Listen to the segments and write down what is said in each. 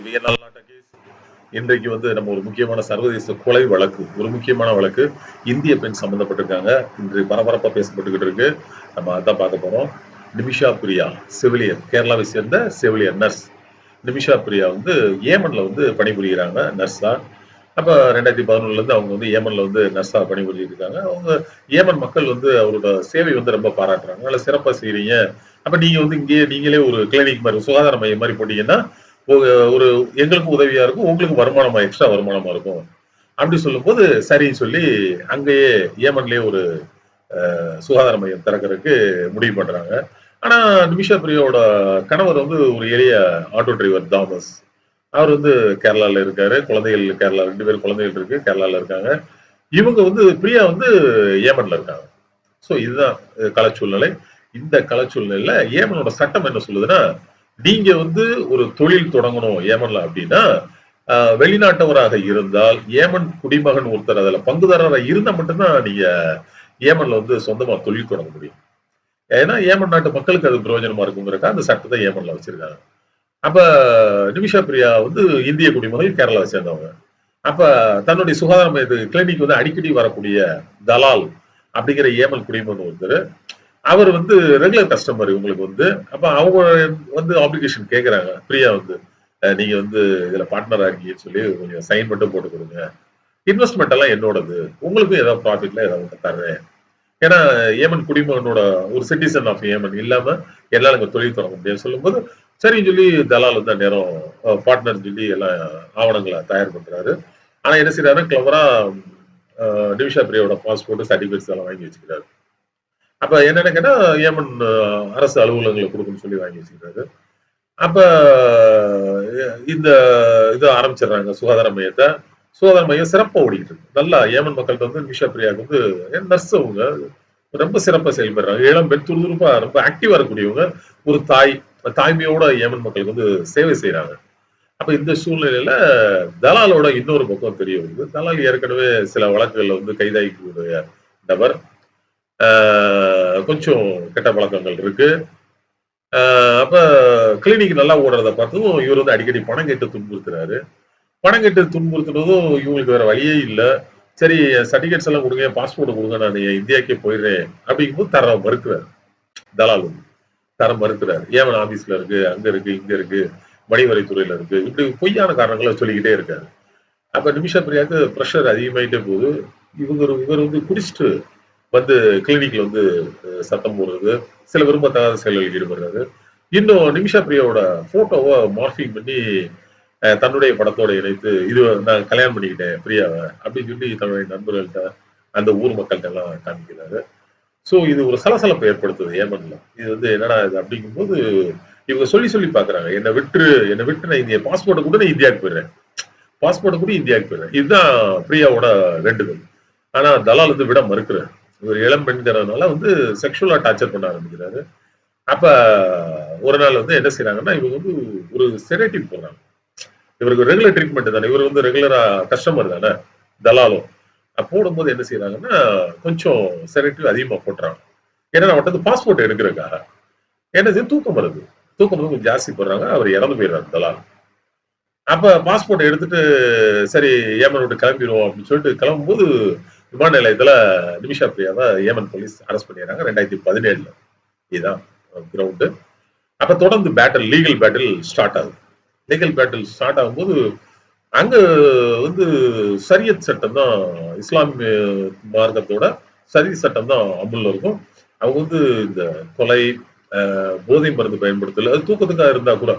இந்த கேஸ் இன்றைக்கு வந்து நம்ம ஒரு முக்கியமான சர்வதேச கொலை வழக்கு ஒரு முக்கியமான வழக்கு இந்திய பெண் சம்பந்தப்பட்டிருக்காங்க. இன்று பரபரப்பா பேசப்பட்டுக்கிட்டு இருக்கு. நம்ம அதான் பார்க்க போறோம். நிமிஷா பிரியா செவிலியர் கேரளாவை சேர்ந்த செவிலியர் நர்ஸ். நிமிஷா பிரியா வந்து ஏமன்ல வந்து பணிபுரிகிறாங்க நர்ஸா அப்ப ரெண்டாயிரத்தி பதினொன்னுல இருந்து அவங்க வந்து ஏமன்ல வந்து நர்ஸா பணிபுரிஞ்சிட்டு இருக்காங்க. அவங்க ஏமன் மக்கள் வந்து அவரோட சேவை வந்து ரொம்ப பாராட்டுறாங்க. நல்ல சிறப்பா செய்யறீங்க அப்ப நீங்க வந்து இங்கேயே நீங்களே ஒரு கிளினிக் மாதிரி சுகாதார மையம் மாதிரி போட்டீங்கன்னா ஒரு எங்களுக்கும் உதவியா இருக்கும் உங்களுக்கு வருமானமா எக்ஸ்ட்ரா வருமானமா இருக்கும். அப்படி சொல்லும்போது சரின்னு சொல்லி அங்கேயே ஏமன்லயே ஒரு சுகாதார மையம் திறக்கிறதுக்கு முடிவு பண்றாங்க. ஆனா நிமிஷா பிரியாவோட கணவர் வந்து ஒரு எளிய ஆட்டோ டிரைவர் தாமஸ். அவர் வந்து கேரளால இருக்காரு. குழந்தைகள் கேரளா ரெண்டு பேரும் குழந்தைகள் இருக்கு கேரளால இருக்காங்க. இவங்க வந்து பிரியா வந்து ஏமன்ல இருக்காங்க. சோ இதுதான் கலை சூழ்நிலை இந்த கலை சூழ்நிலையில ஏமனோட சட்டம் என்ன சொல்லுதுன்னா நீங்க வந்து ஒரு தொழில் தொடங்கணும் ஏமன்ல அப்படின்னா ஆஹ், வெளிநாட்டவராக இருந்தால் ஏமன் குடிமகன் ஒருத்தர் அதுல பங்குதாரராக இருந்தா மட்டும்தான் நீங்க ஏமன்ல வந்து சொந்தமா தொழில் தொடங்க முடியும். ஏன்னா ஏமன் நாட்டு மக்களுக்கு அது பிரயோஜனமா இருக்குங்கிறக்கா அந்த சட்டத்தை ஏமன்ல வச்சிருக்காங்க. அப்ப நிமிஷா பிரியா வந்து இந்திய குடிமகள் கேரளாவை சேர்ந்தவங்க. அப்ப தன்னுடைய சுகாதார இது கிளினிக் வந்து அடிக்கடி வரக்கூடிய தலால் அப்படிங்கிற ஏமன் குடிமகன் ஒருத்தர் அவர் வந்து ரெகுலர் கஸ்டமர் இவங்களுக்கு வந்து. அப்ப அவங்க வந்து ஆப்ளிகேஷன் கேட்கறாங்க ஃப்ரீயா வந்து நீங்க வந்து இதுல பார்ட்னரா இருக்கீங்கன்னு சொல்லி கொஞ்சம் சைன் மட்டும் போட்டு கொடுங்க. இன்வெஸ்ட்மெண்ட் எல்லாம் என்னோடது. உங்களுக்கும் ஏதாவது ப்ராஃபிட்ல ஏதாவது தர்றேன். ஏன்னா ஏமன் குடிமகனோட ஒரு சிட்டிசன் ஆஃப் ஏமன் இல்லாம எல்லாம் அங்க தொழில் தொடங்க முடியாது சொல்லும்போது சரின்னு சொல்லி தலால் வந்து நேரம் பார்ட்னர் சொல்லி எல்லாம் ஆவணங்களை தயார் பண்றாரு. ஆனா என்ன செய்யறாரு கிளவரா நிமிஷா பிரியோட பாஸ்போர்ட் சர்டிபிகேட்ஸ் எல்லாம் வாங்கி வச்சுக்கிறாரு. அப்ப என்னன்னு கேட்டா ஏமன் அரசு அலுவலகங்களை கொடுக்கணும்னு சொல்லி வாங்கி வச்சுக்கிறாரு அப்ப இந்த இது ஆரம்பிச்சிடுறாங்க சுகாதார மையத்தை. சுகாதார மையம் சிறப்பாக ஓடிக்கிட்டு இருக்கு. நல்லா ஏமன் மக்கள்கிட்ட வந்து நிஷா பிரியாவுக்கு வந்து நர்ஸ் அவங்க ரொம்ப சிறப்பாக செயல்படுறாங்க இளம் பெண் துருதுருப்பா ரொம்ப ஆக்டிவா இருக்கக்கூடியவங்க. ஒரு தாய் தாய்மையோட ஏமன் மக்களுக்கு வந்து சேவை செய்யறாங்க அப்ப இந்த சூழ்நிலையில தலாலோட இன்னொரு பக்கம் தெரிய வருது. தலால் ஏற்கனவே சில வழக்குகள்ல வந்து கைதாகிக்கூடிய நபர். கொஞ்சம் கெட்ட பழக்கங்கள் இருக்கு. ஆஹ் அப்ப கிளினிக் நல்லா ஓடுறத பார்த்ததும் இவர் வந்து அடிக்கடி பணம் கேட்டு துன்புறுத்துறாரு. பணம் கேட்டு துன்புறுத்துனதும் இவங்களுக்கு வேற வழியே இல்ல. சரி சர்டிஃபிகேட்ஸ் எல்லாம் கொடுங்க பாஸ்போர்ட் கொடுங்க நான் இந்தியாக்கே போயிடுறேன். அப்படிங்கும்போது தர மறுக்கிறார். தலால் தர மறுக்கிறார். ஏவன் ஆபீஸ்ல இருக்கு? அங்க இருக்கு இங்க இருக்கு. மணிவரைத்துறையில இருக்கு. இப்படி பொய்யான காரணங்களை சொல்லிக்கிட்டே இருக்காரு. அப்ப நிமிஷா பிரியாக்கு ப்ரெஷர் அதிகமாயிட்டே போகுது. இவங்க இவர் வந்து குடிச்சிட்டு வந்து கிளினிக்ல வந்து சத்தம் போடுறது சில விரும்பத்தகாத செயல்களில் ஈடுபடுறாரு இன்னும் நிமிஷா பிரியாவோட போட்டோவை மார்பிங் பண்ணி தன்னுடைய படத்தோட இணைத்து இது நான் கல்யாணம் பண்ணிக்கிட்டேன் பிரியாவை அப்படின்னு சொல்லி தன்னுடைய நண்பர்கள்ட்ட அந்த ஊர் மக்கள்கிட்ட எல்லாம் காமிக்கிறாரு சோ இது ஒரு சலசலப்பை ஏற்படுத்துது ஏமன்ல. இது வந்து என்னடா இது அப்படிங்கும்போது இவங்க சொல்லி சொல்லி பாக்குறாங்க. என்னை விட்டு என்னை விட்டு நான் இந்திய பாஸ்போர்ட்டை கூட நான் இந்தியாவுக்கு போயிடுறேன். பாஸ்போர்ட்டை கூட இந்தியாவுக்கு போயிடுறேன். இதுதான் பிரியாவோட வேண்டுதல். ஆனா தலால் வந்து விட மறுக்கிறார். இவர் இளம் பெண்கிறதுனால வந்து செக்ஷுவலா டார்ச்சர் பண்ண ஆரம்பிக்கிறாரு. அப்ப ஒரு நாள் வந்து என்ன செய்யறாங்கன்னா இவங்க வந்து ஒரு செரேட்டிவ் போடுறாங்க இவருக்கு ரெகுலர் ட்ரீட்மெண்ட் தானே. இவர் வந்து ரெகுலரா கஸ்டமர் தானே தலாலும். போடும்போது என்ன செய்யறாங்கன்னா கொஞ்சம் செரேட்டிவ் அதிகமா போட்டுறாங்க. ஏன்னா நம்ம பாஸ்போர்ட் எடுக்கிறதுக்காக. என்னது? தூக்கம் வருது. தூக்கம் வந்து கொஞ்சம் ஜாஸ்தி போடுறாங்க. அவர் இறந்து போயிடுறாரு தலால். அப்ப பாஸ்போர்ட் எடுத்துட்டு சரி ஏமன் விட்டு கிளம்பிடுவோம் அப்படின்னு சொல்லிட்டு கிளம்பும்போது விமான நிலையத்துல நிமிஷா பிரியாவை ஏமன் போலீஸ் அரெஸ்ட் பண்ணிடுறாங்க. ரெண்டாயிரத்தி பதினேழுல. இதுதான் கிரவுண்டு அப்ப தொடர்ந்து பேட்டில் லீகல் பேட்டில் ஸ்டார்ட் ஆகுது. லீகல் பேட்டில் ஸ்டார்ட் ஆகும்போது அங்க வந்து சரியத் சட்டம் தான் இஸ்லாமிய மார்க்கத்தோட சரி சட்டம் தான் அமுல்ல இருக்கும். அவங்க வந்து இந்த கொலை போதை மருந்து பயன்படுத்தல அது தூக்கத்துக்காக இருந்தா கூட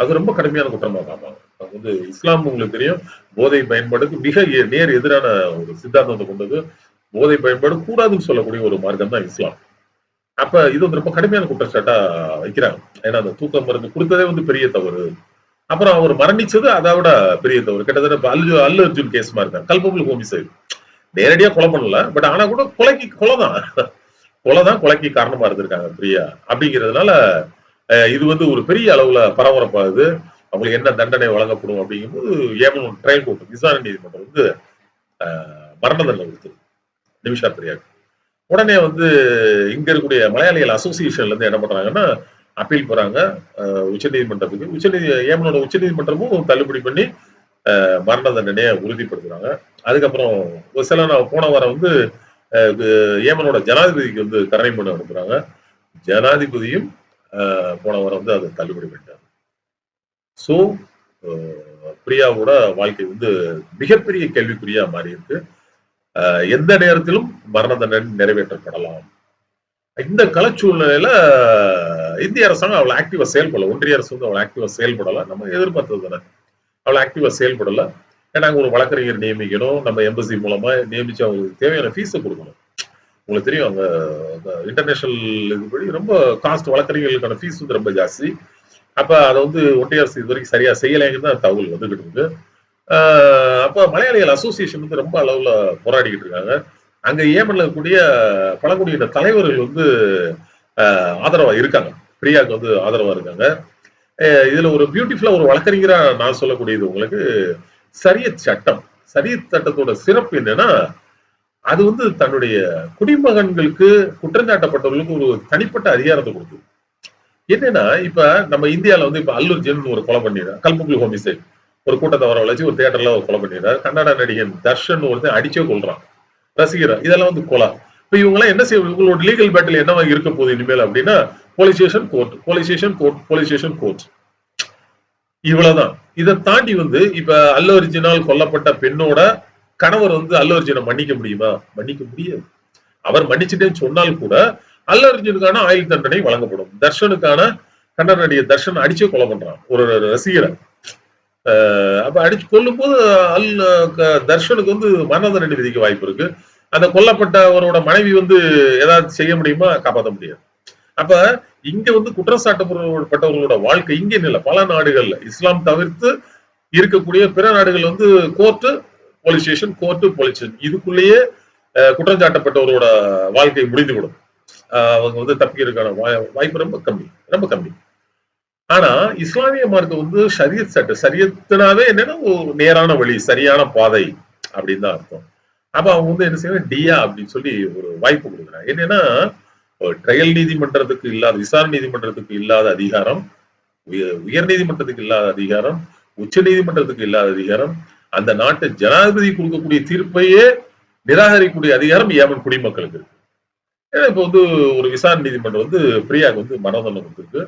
அது ரொம்ப கடுமையான குற்றமா பார்ப்பாங்க. அது வந்து இஸ்லாம் உங்களுக்கு தெரியும் போதை பயன்பாடுக்கு மிக நேர் எதிரான ஒரு சித்தாந்தத்தை கொண்டது போதை பயன்பாடு கூடாதுன்னு சொல்லக்கூடிய ஒரு மார்க்கம் தான் இஸ்லாம். அப்ப இது வந்து ரொம்ப கடுமையான குற்றச்சாட்டா வைக்கிறாங்க. ஏன்னா அந்த தூக்க மருந்து கொடுத்ததே வந்து பெரிய தவறு. அப்புறம் அவர் மரணிச்சது அதை விட பெரிய தவறு. கிட்டத்தட்ட இப்ப அல்லு அல்லு அர்ஜுன் கேஸ் மாதிரி தான் கல்பபுல் ஹோமிசைடு நேரடியா கொலை பண்ணல பட் ஆனா கூட கொலைக்கு கொலை தான் கொலை தான் கொலைக்கு காரணமா இருந்திருக்காங்க பிரியா. அப்படிங்கிறதுனால இது வந்து ஒரு பெரிய அளவுல பரபரப்பாகுது. அவங்களுக்கு என்ன தண்டனை வழங்கப்படும் அப்படிங்கும்போது ஏமன் ட்ரையல் கோர்ட் விசாரணை நீதிமன்றம் வந்து மரண தண்டனை கொடுத்தது நிமிஷா பிரியாக்கு உடனே வந்து இங்க இருக்கக்கூடிய மலையாளிகள் அசோசியேஷன்ல இருந்து என்ன பண்றாங்கன்னா அப்பீல் போறாங்க. உச்ச நீதிமன்றத்துக்கு உச்சநீதி ஏமனோட உச்ச நீதிமன்றமும் தள்ளுபடி பண்ணி மரண தண்டனையை உறுதிப்படுத்துறாங்க. அதுக்கப்புறம் ஒரு சில நாள் போன வாரம் வந்து அஹ், இது ஏமனோட ஜனாதிபதிக்கு வந்து கரணை மனு அனுப்புறாங்க. ஜனாதிபதியும் போன வாரம் வந்து அது தள்ளுபடி பண்ணிட்டாங்க ஸோ பிரியாவோட வாழ்க்கை வந்து மிகப்பெரிய கேள்விக்குறியா மாறி இருக்கு எந்த நேரத்திலும் மரண தண்டனை நிறைவேற்றப்படலாம். இந்த களச்சூழ்நிலையில இந்திய அரசாங்கம் அவ்வளவு ஆக்டிவா செயல்படல. ஒன்றிய அரசு வந்து அவ்வளவு ஆக்டிவா செயல்படல. நம்ம எதிர்பார்த்தது தானே. அவ்வளவு ஆக்டிவா செயல்படல. ஏன்னா அங்க ஒரு வழக்கறிஞர் நியமிக்கணும். நம்ம எம்பசி மூலமா நியமிச்சு அவங்களுக்கு தேவையான ஃபீஸை கொடுக்கணும். உங்களுக்கு தெரியும் அங்க இன்டர்நேஷனல் இதுபடி ரொம்ப காஸ்ட் வழக்கறிஞர்களுக்கான ஃபீஸ் வந்து ரொம்ப ஜாஸ்தி. அப்ப அதை வந்து ஒன்றிய அரசு இது வரைக்கும் சரியா செய்யலைங்கன்னு தான் தகவல் வந்துகிட்டு இருக்கு. அப்போ அப்ப மலையாளிகள் அசோசியேஷன் வந்து ரொம்ப அளவுல போராடிக்கிட்டு இருக்காங்க. அங்க ஏமன்ல இருக்கக்கூடிய பழங்குடியின தலைவர்கள் வந்து ஆதரவாக ஆதரவா இருக்காங்க. பிரியாக்கு வந்து ஆதரவா இருக்காங்க. இதில் இதுல ஒரு பியூட்டிஃபுல்லா ஒரு வழக்கறிஞரா நான் சொல்லக்கூடியது உங்களுக்கு சரிய சட்டம். சரிய சட்டத்தோட சிறப்பு என்னன்னா அது வந்து தன்னுடைய குடிமகன்களுக்கு குற்றஞ்சாட்டப்பட்டவர்களுக்கு ஒரு தனிப்பட்ட அதிகாரத்தை கொடுக்குது என்னன்னா இப்ப நம்ம இந்தியால வந்து இப்ப அல்லூர் ஜென் ஒரு கொலை பண்ணிடுறான் கல்புக்குள் ஹோமிசைட். ஒரு கூட்டத்தை வர வளைச்சு ஒரு தியேட்டர்ல ஒரு கொலை பண்ணிடுறாரு. கன்னட நடிகன் தர்ஷன் ஒருத்தன் அடிச்சே கொள்றான் ரசிகர் இதெல்லாம் வந்து கொலை. இப்ப இவங்க எல்லாம் என்ன செய்ய இவங்களோட லீகல் பேட்டில் என்னவா இருக்க போகுது இனிமேல் அப்படின்னா police station court police station court police station court இவ்வளவுதான். இதை தாண்டி வந்து இப்ப அல்லு ஒரிஜினால் கொல்லப்பட்ட பெண்ணோட கணவர் வந்து அல்ல அர்ஜுனை மன்னிக்க முடியுமா? மன்னிக்க முடியாது. அவர் மன்னிச்சுட்டேன்னு சொன்னால் கூட அல்ல அர்ஜுனுக்கான ஆயுள் தண்டனை வழங்கப்படும். தர்ஷனுக்கான கன்னட நடிகர் தர்ஷன் அடிச்சே கொலை பண்றான். ஒரு ரசிகரை அப்ப அடிச்சு கொல்லும் போது அல் தர்ஷனுக்கு வந்து மரணதண்டனை விதிக்க வாய்ப்பு இருக்கு. அந்த கொல்லப்பட்டவரோட மனைவி வந்து ஏதாவது செய்ய முடியுமா? காப்பாற்ற முடியாது. அப்ப இங்க வந்து குற்றச்சாட்டப்பட்டவர்களோட வாழ்க்கை இங்கே இல்ல பல நாடுகள்ல இஸ்லாம் தவிர்த்து இருக்கக்கூடிய பிற நாடுகள் வந்து court police station court police station இதுக்குள்ளேயே குற்றம் சாட்டப்பட்டவரோட வாழ்க்கை முடிந்துவிடும். அவங்க வந்து தப்பிக்கிறதுக்கான வாய்ப்பு ரொம்ப கம்மி ரொம்ப கம்மி. ஆனா இஸ்லாமிய மார்க்கம் வந்து சரியத் சட்ட சரியத்தினாவே என்னன்னா ஒரு நேரான வழி சரியான பாதை அப்படின்னு தான் அர்த்தம். அப்ப அவங்க வந்து என்ன செய்யணும் டியா அப்படின்னு சொல்லி ஒரு வாய்ப்பு கொடுக்குறாங்க. என்னன்னா ட்ரையல் நீதிமன்றத்துக்கு இல்லாத விசாரணை நீதிமன்றத்துக்கு இல்லாத அதிகாரம் உயர் நீதிமன்றத்துக்கு இல்லாத அதிகாரம் உச்ச நீதிமன்றத்துக்கு இல்லாத அதிகாரம் அந்த நாட்டு ஜனாதிபதி கொடுக்கக்கூடிய தீர்ப்பையே நிராகரிக்கக்கூடிய அதிகாரம் ஏமன் குடிமக்களுக்கு இருக்கு. ஏன்னா இப்ப வந்து ஒரு விசாரணை நீதிமன்றம் வந்து பிரியாக்கு வந்து மரணதண்டனை கொடுத்துருக்கு.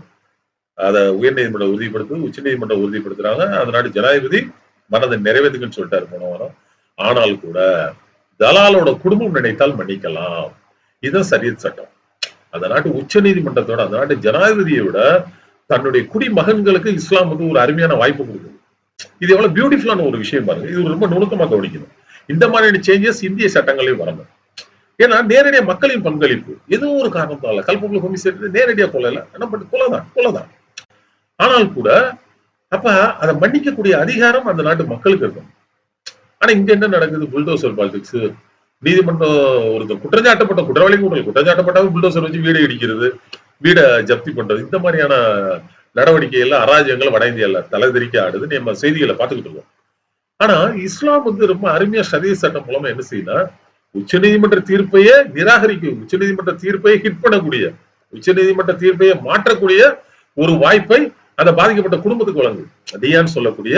அதை உயர் நீதிமன்றம் உறுதிப்படுத்துது உச்ச நீதிமன்றம் உறுதிப்படுத்துறாங்க. அந்த நாட்டு ஜனாதிபதி மனதை நிறைவேற்றுக்குன்னு சொல்லிட்டாரு போன வாரம். ஆனால் கூட தலாலோட குடும்பம் நினைத்தால் மன்னிக்கலாம். இதுதான் சரியத் சட்டம். அந்த நாட்டு உச்ச நீதிமன்றத்தோட அந்த நாட்டு ஜனாதிபதியை விட தன்னுடைய குடிமகன்களுக்கு இஸ்லாம் வந்து ஒரு அருமையான வாய்ப்பு கொடுக்குது. இது எவ்வளவு பியூட்டிஃபுல்லான ஒரு விஷயம் பாருங்க. இது ரொம்ப நுணுக்கமா கவனிக்கணும். இந்த மாதிரியான சேஞ்சஸ் இந்திய சட்டங்களையும் வரணும். ஏன்னா நேரடியா மக்களின் பங்களிப்பு ஏதோ ஒரு காரணத்தால கல்புக்குள்ள கமிஷன் நேரடியா கொள்ளல. என்ன பண்ணி கொலைதான் கொலைதான் ஆனால் கூட அப்ப அதை மன்னிக்கக்கூடிய அதிகாரம் அந்த நாட்டு மக்களுக்கு இருக்கும் ஆனா இங்க என்ன நடக்குது? புல்டோசர் பாலிடிக்ஸ் நீதிமன்றம் ஒருத்தர் குற்றஞ்சாட்டப்பட்ட குற்றவாளி கூட குற்றஞ்சாட்டப்பட்டவங்க புல்டோசர் வச்சு வீடு இடிக்கிறது வீடை ஜப்தி பண்றது இந்த மாதிரியான நடவடிக்கைகள்ல அராஜகங்கள் வட இந்தியால தலைதெறிக்க ஆடுது நம்ம செய்திகளை பார்த்துக்கிட்டு இருக்கோம். ஆனா இஸ்லாம் வந்து ரொம்ப அருமையா சரிய சட்டம் மூலமா என்ன செய்யுன்னா உச்சநீதிமன்ற தீர்ப்பையே நிராகரிக்கும் உச்சநீதிமன்ற தீர்ப்பையே ஹிட் பண்ணக்கூடிய உச்சநீதிமன்ற தீர்ப்பையே மாற்றக்கூடிய ஒரு வாய்ப்பை அந்த பாதிக்கப்பட்ட குடும்பத்துக்கு வழங்கு டியான்னு சொல்லக்கூடிய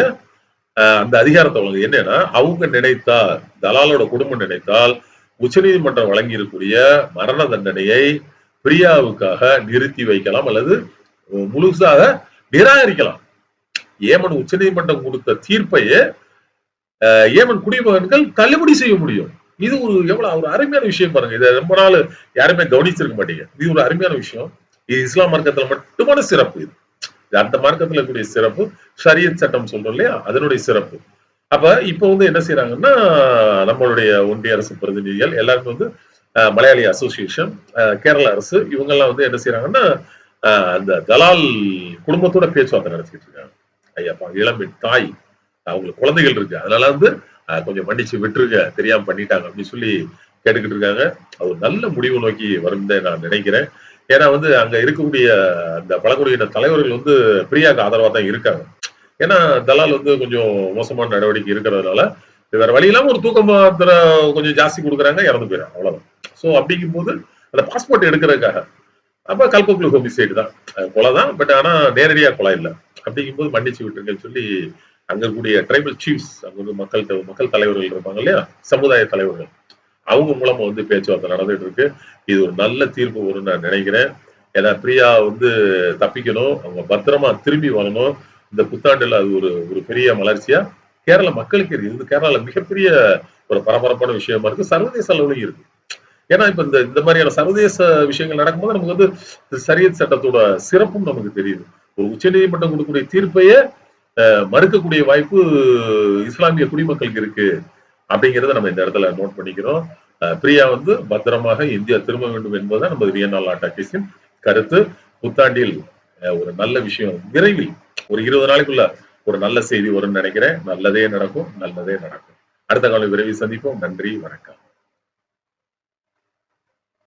அந்த அதிகாரத்தை வழங்கு என்னன்னா அவங்க நினைத்தால் தலாலோட குடும்பம் நினைத்தால் உச்சநீதிமன்றம் நீதிமன்றம் வழங்கியிருக்கூடிய மரண தண்டனையை பிரியாவுக்காக நிறுத்தி வைக்கலாம் அல்லது முழுசாக நிராகரிக்கலாம். ஏமன் உச்சநீதிமன்றம் கொடுத்த தீர்ப்பையே ஏமன் குடிமகன்கள் தள்ளுபடி செய்ய முடியும். இது ஒரு எவ்வளவு ஒரு அருமையான விஷயம் பாருங்க. இதை ரொம்ப நாள் யாருமே கவனிச்சிருக்க மாட்டீங்க. இது ஒரு அருமையான விஷயம். இது இஸ்லாம் மார்க்கத்துல மட்டுமான சிறப்பு இது. அந்த மார்க்கத்துல இருக்கக்கூடிய சிறப்பு. ஷரியத் சட்டம் சொல்றோம் இல்லையா? அதனுடைய சிறப்பு. அப்ப இப்ப வந்து என்ன செய்யறாங்கன்னா நம்மளுடைய ஒன்றிய அரசு பிரதிநிதிகள் எல்லாருக்கும் வந்து மலையாளி அசோசியேஷன் அஹ், கேரள அரசு இவங்க எல்லாம் வந்து என்ன செய்யறாங்கன்னா அந்த தலால் குடும்பத்தோட பேச்சுவார்த்தை நடத்திட்டு இருக்காங்க. ஐயாப்பா இளம்பின் தாய் அவங்களுக்கு குழந்தைகள் இருக்கு. அதனால வந்து கொஞ்சம் மன்னிச்சு விட்டுருங்க தெரியாம பண்ணிட்டாங்க அப்படின்னு சொல்லி கேட்டுக்கிட்டு இருக்காங்க. அது நல்ல முடிவு நோக்கி வரும் நான் நினைக்கிறேன். ஏன்னா வந்து அங்க இருக்கக்கூடிய அந்த பழங்குடியின தலைவர்கள் வந்து பிரியாக்கு ஆதரவா தான் இருக்காங்க. ஏன்னா தலால் வந்து கொஞ்சம் மோசமான நடவடிக்கை இருக்கிறதுனால வேற வழி இல்லாம ஒரு தூக்க மாத்திரை கொஞ்சம் ஜாஸ்தி கொடுக்குறாங்க இறந்து போயிடும் அவ்வளவுதான். சோ அப்படிங்கும்போது அந்த பாஸ்போர்ட் எடுக்கிறதுக்காக அப்ப கல்பப்ளு ஹோமிசைடு தான். அஹ் கொலை தான் பட் ஆனா நேரடியா கொலை இல்லை. அப்படிங்கும்போது மன்னிச்சு விட்டுருங்கன்னு சொல்லி அங்க கூடிய ட்ரைபல் சீஃப்ஸ் அங்க வந்து மக்கள் மக்கள் தலைவர்கள் இருப்பாங்க இல்லையா? சமுதாய தலைவர்கள். அவங்க மூலமா வந்து பேச்சுவார்த்தை நடந்துட்டு இருக்கு. இது ஒரு நல்ல தீர்ப்பு வரும்னு நான் நினைக்கிறேன். ஏன்னா பிரியா வந்து தப்பிக்கணும். அவங்க பத்திரமா திரும்பி வரணும். இந்த புத்தாண்டுல அது ஒரு ஒரு பெரிய மலர்ச்சியா கேரள மக்களுக்கு இருக்கு இது கேரளால மிகப்பெரிய ஒரு பரபரப்பான விஷயமா இருக்கு. சர்வதேச அளவுலயும் இருக்கு. ஏன்னா இப்ப இந்த இந்த மாதிரியான சர்வதேச விஷயங்கள் நடக்கும்போது நமக்கு வந்து சரியத் சட்டத்தோட சிறப்பும் நமக்கு தெரியுது. ஒரு உச்சநீதிமன்றம் கொடுக்கக்கூடிய தீர்ப்பையே மறுக்கக்கூடிய வாய்ப்பு இஸ்லாமிய குடிமக்களுக்கு இருக்கு. அப்படிங்கறத நம்ம இந்த இடத்துல நோட் பண்ணிக்கிறோம். பிரியா வந்து பத்திரமாக இந்தியா திரும்ப வேண்டும் என்பதுதான் நமது வியன்னா லாட்டா கருத்து. புத்தாண்டில் அஹ், ஒரு நல்ல விஷயம் விரைவில் ஒரு இருபது நாளைக்குள்ள ஒரு நல்ல செய்தி வரும்னு நினைக்கிறேன். நல்லதே நடக்கும் நல்லதே நடக்கும். அடுத்த காலம் விரைவில் சந்திப்போம். நன்றி வணக்கம்.